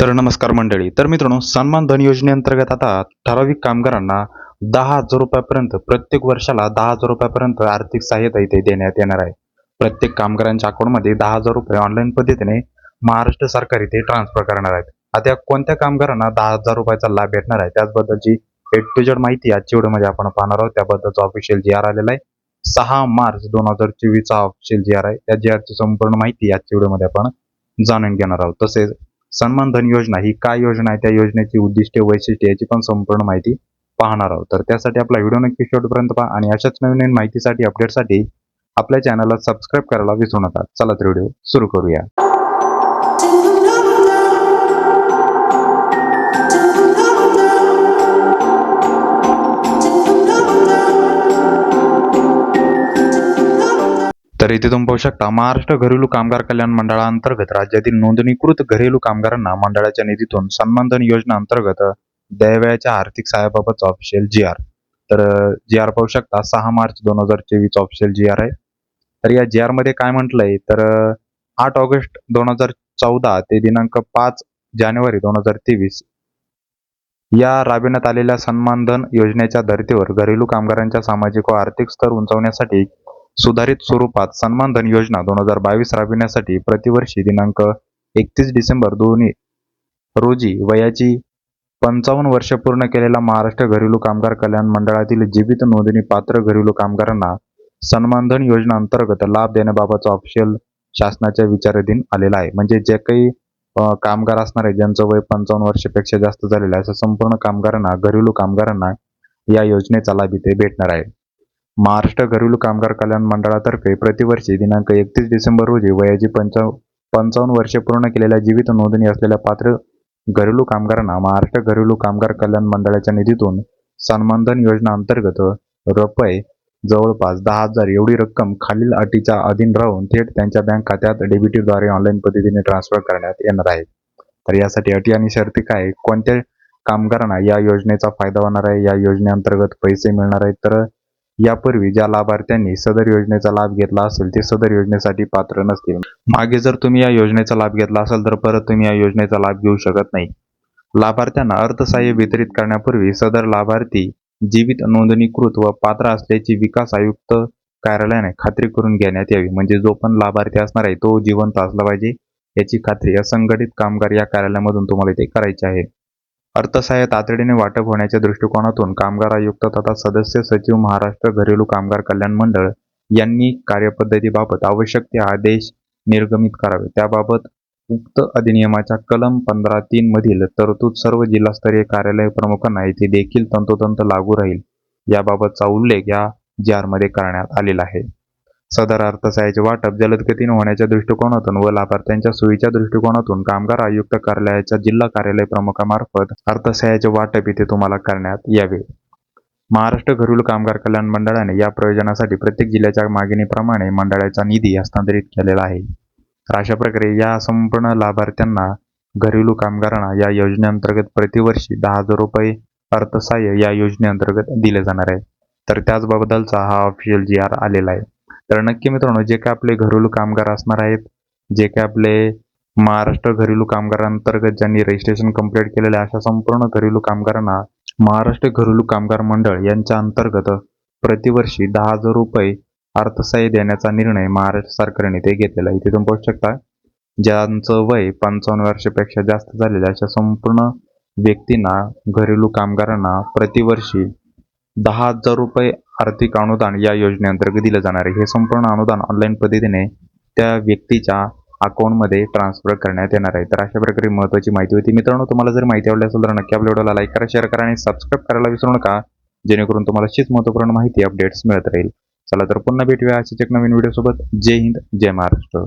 तर नमस्कार मंडळी. तर मित्रांनो सन्मान धन योजनेअंतर्गत आता ठराविक कामगारांना दहा हजार रुपयापर्यंत प्रत्येक वर्षाला दहा हजार रुपयापर्यंत आर्थिक सहाय्यता इथे देण्यात येणार आहे. प्रत्येक कामगारांच्या अकाउंटमध्ये दहा हजार रुपये ऑनलाईन पद्धतीने महाराष्ट्र सरकार इथे ट्रान्सफर करणार आहेत. आता कोणत्या कामगारांना दहा हजार रुपयाचा लाभ भेटणार आहे त्याचबद्दलची एट टू जेड माहिती आजच्या व्हिडिओमध्ये आपण पाहणार आहोत. त्याबद्दलचा ऑफिशियल जी आर आलेला आहे. सहा मार्च दोन हजार चोवीसचा ऑफिशियल जी आर आहे. त्या जी आरची संपूर्ण माहिती आजच्या व्हिडिओमध्ये आपण जाणून घेणार आहोत. तसेच सन्मान धन योजना ही काय योजना आहे? त्या योजनेची उद्दिष्टे वैशिष्ट्ये याची पण संपूर्ण माहिती पाहणार आहोत. तर त्यासाठी आपला व्हिडिओ नक्की शेवटपर्यंत पहा आणि अशाच नवीन नवीन माहितीसाठी अपडेटसाठी आपल्या चॅनलला सबस्क्राईब करायला विसरू नका. चला तर व्हिडिओ सुरू करूया. तर इथे तुम्ही पाहू शकता महाराष्ट्र घरेलू कामगार कल्याण मंडळाअंतर्गत राज्यातील नोंदणीकृत घरेलू कामगारांना मंडळाच्या निधीतून सन्मानधन योजना अंतर्गत द्यावयाच्या आर्थिक सहाय्याबाबतचा ऑफिशियल जी आर तर जी आर पाहू शकता सहा मार्च दोन हजार चोवीस ऑफिशियल जी आर आहे. तर या जी आरमध्ये काय म्हटलंय तर आठ ऑगस्ट दोन हजार चौदा ते दिनांक पाच जानेवारी दोन हजार तेवीस या राबविण्यात आलेल्या सन्मानधन योजनेच्या धर्तीवर घरेलू कामगारांच्या सामाजिक व आर्थिक स्तर उंचावण्यासाठी सुधारित स्वरूपात सन्मानधन योजना दोन हजार बावीस राबविण्यासाठी प्रतिवर्षी दिनांक एकतीस डिसेंबर दोन्ही रोजी वयाची पंचावन्न वर्ष पूर्ण केलेला महाराष्ट्र घरेलू कामगार कल्याण मंडळातील जीवित नोंदणी पात्र घरेलू कामगारांना सन्मानधन योजना अंतर्गत लाभ देण्याबाबतचा ऑफिशियल शासनाच्या विचाराधीन आलेला आहे. म्हणजे जे काही कामगार असणार आहे ज्यांचं वय पंचावन्न वर्षापेक्षा जास्त झालेलं आहे असं संपूर्ण कामगारांना घरेलू कामगारांना या योजनेचा लाभ इथे भेटणार आहे. महाराष्ट्र घरेलू कामगार कल्याण मंडळातर्फे प्रतिवर्षी दिनांक एकतीस डिसेंबर रोजी वयाची पंचाव पंचावन्न वर्षे पूर्ण केलेल्या जीवित नोंदणी असलेल्या पात्र घरेलू कामगारांना महाराष्ट्र घरेलू कामगार कल्याण मंडळाच्या निधीतून सन्मानधन योजना अंतर्गत रुपये जवळपास दहा हजार एवढी रक्कम खालील अटीच्या अधीन राहून थेट त्यांच्या बँक खात्यात डेबिटीद्वारे ऑनलाईन पद्धतीने ट्रान्सफर करण्यात येणार आहे. तर यासाठी अटी आणि शर्ती काय? आहे? कोणत्या कामगारांना या योजनेचा फायदा होणार आहे? या योजनेअंतर्गत पैसे मिळणार आहेत? तर यापूर्वी ज्या लाभार्थ्यांनी सदर योजनेचा लाभ घेतला असेल ते सदर योजनेसाठी पात्र नसतील. मागे जर तुम्ही या योजनेचा लाभ घेतला असेल तर परत तुम्ही या योजनेचा लाभ घेऊ शकत नाही. लाभार्थ्यांना अर्थसहाय्य वितरित करण्यापूर्वी सदर लाभार्थी जीवित नोंदणीकृत व पात्र असल्याची विकास आयुक्त कार्यालयाने खात्री करून घेण्यात यावी. म्हणजे जो पण लाभार्थी असणार आहे तो जिवंत असला पाहिजे याची खात्री असंघटित कामगार या कार्यालयामधून तुम्हाला ते करायचे आहे. अर्थसहाय्य तातडीने वाटप होण्याच्या दृष्टिकोनातून कामगार आयुक्त तथा सदस्य सचिव महाराष्ट्र घरेलू कामगार कल्याण मंडळ यांनी कार्यपद्धतीबाबत आवश्यक ते आदेश निर्गमित करावे. त्याबाबत उक्त अधिनियमाच्या कलम पंधरा तीन मधील तरतूद सर्व जिल्हास्तरीय कार्यालय प्रमुखांना येथे देखील तंतोतंत लागू राहील. याबाबतचा उल्लेख या जारमध्ये करण्यात आलेला आहे. सदर अर्थसहाय्याचे वाटप जलद गतीने होण्याच्या दृष्टिकोनातून व लाभार्थ्यांच्या सोयीच्या दृष्टिकोनातून कामगार आयुक्त कार्यालयाच्या जिल्हा कार्यालय प्रमुखामार्फत अर्थसहाय्याचे वाटप इथे तुम्हाला करण्यात यावे. महाराष्ट्र घरेलू कामगार कल्याण मंडळाने या प्रयोजनासाठी प्रत्येक जिल्ह्याच्या मागणीप्रमाणे मंडळाचा निधी हस्तांतरित केलेला आहे. तर अशा प्रकारे या संपूर्ण लाभार्थ्यांना घरेलू कामगारांना या योजनेअंतर्गत प्रतिवर्षी दहा हजार रुपये अर्थसहाय्य या योजनेअंतर्गत दिले जाणार आहे. तर त्याचबद्दलचा हा ऑफिशियल जी आर आलेला आहे. तर नक्की मित्रांनो जे काय आपले घरेलू कामगार असणार आहेत जे काय आपले महाराष्ट्र घरेलू कामगारांतर्गत ज्यांनी रजिस्ट्रेशन कंप्लीट केलेले आहे, अशा संपूर्ण घरेलू कामगारांना महाराष्ट्र घरेलू कामगार मंडळ यांच्या अंतर्गत प्रतिवर्षी दहा हजार रुपये अर्थसहाय्य देण्याचा निर्णय महाराष्ट्र सरकारने ते घेतलेला आहे. इथे तुम्ही पाहू शकता ज्यांचं वय पंचावन्न वर्षापेक्षा जास्त झालेलं अशा संपूर्ण व्यक्तींना घरेलू कामगारांना प्रतिवर्षी दहा हजार रुपये आर्थिक अनुदान या योजनेअंतर्गत दिलं जाणार आहे. हे संपूर्ण अनुदान ऑनलाईन पद्धतीने त्या व्यक्तीच्या अकाउंटमध्ये ट्रान्सफर करण्यात येणार आहे. तर अशा प्रकारे महत्त्वाची माहिती होती. मित्रांनो तुम्हाला जर माहिती आवडली असेल तर नक्की आपल्या व्हिडिओला लाईक करा शेअर करा आणि सबस्क्राईब करायला विसरू नका जेणेकरून तुम्हाला अशीच महत्त्वपूर्ण माहिती अपडेट्स मिळत राहील. चला तर पुन्हा भेटूया अशाच एक नवीन व्हिडिओ सोबत. जय हिंद जय महाराष्ट्र.